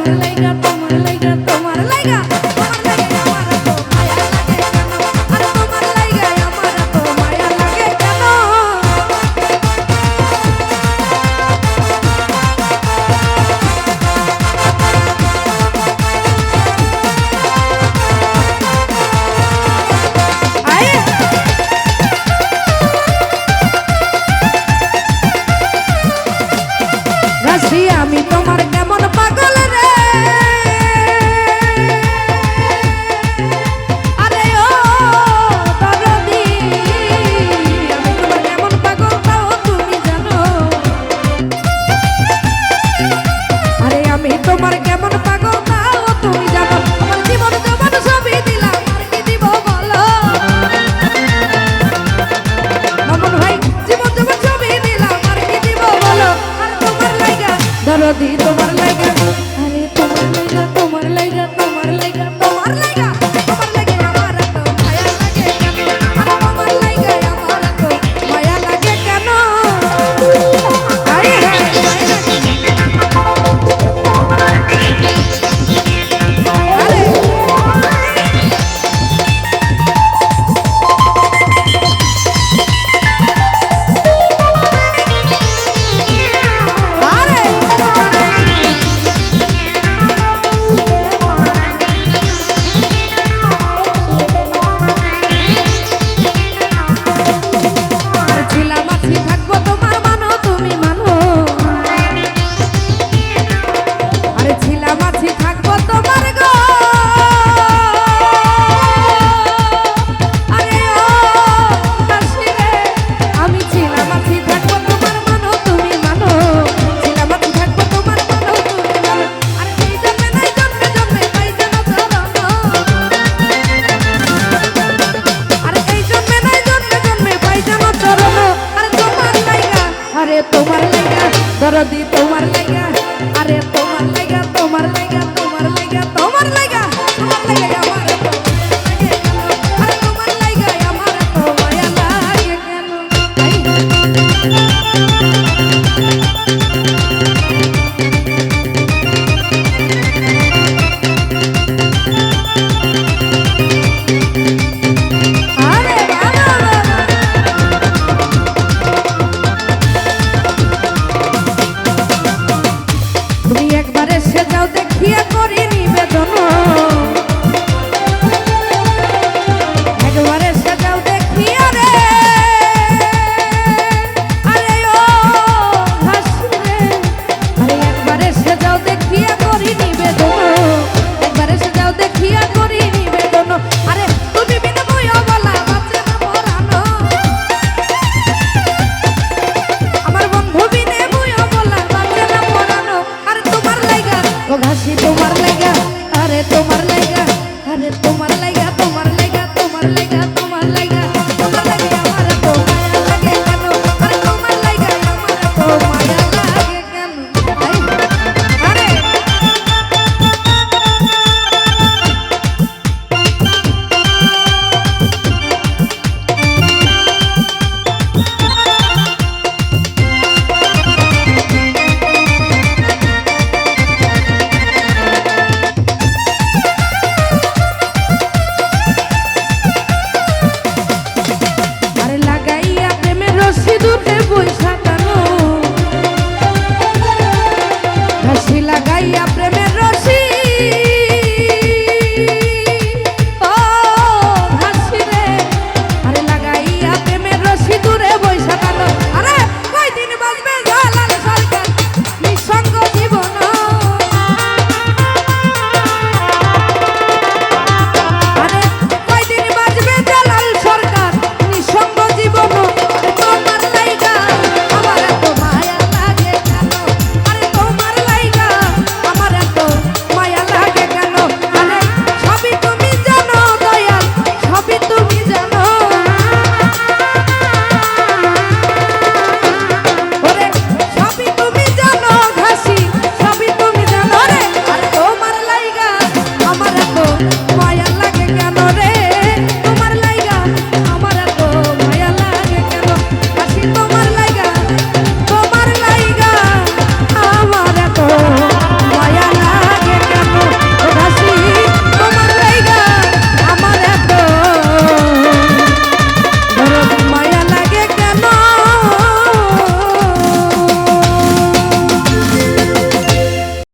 তোমার লাইগা তোমার লাইগা তোমার লাইগা তোমার লাইগা তোমার লেগা দরদি তোমার লেগা আরে যাও দেখিয়া করি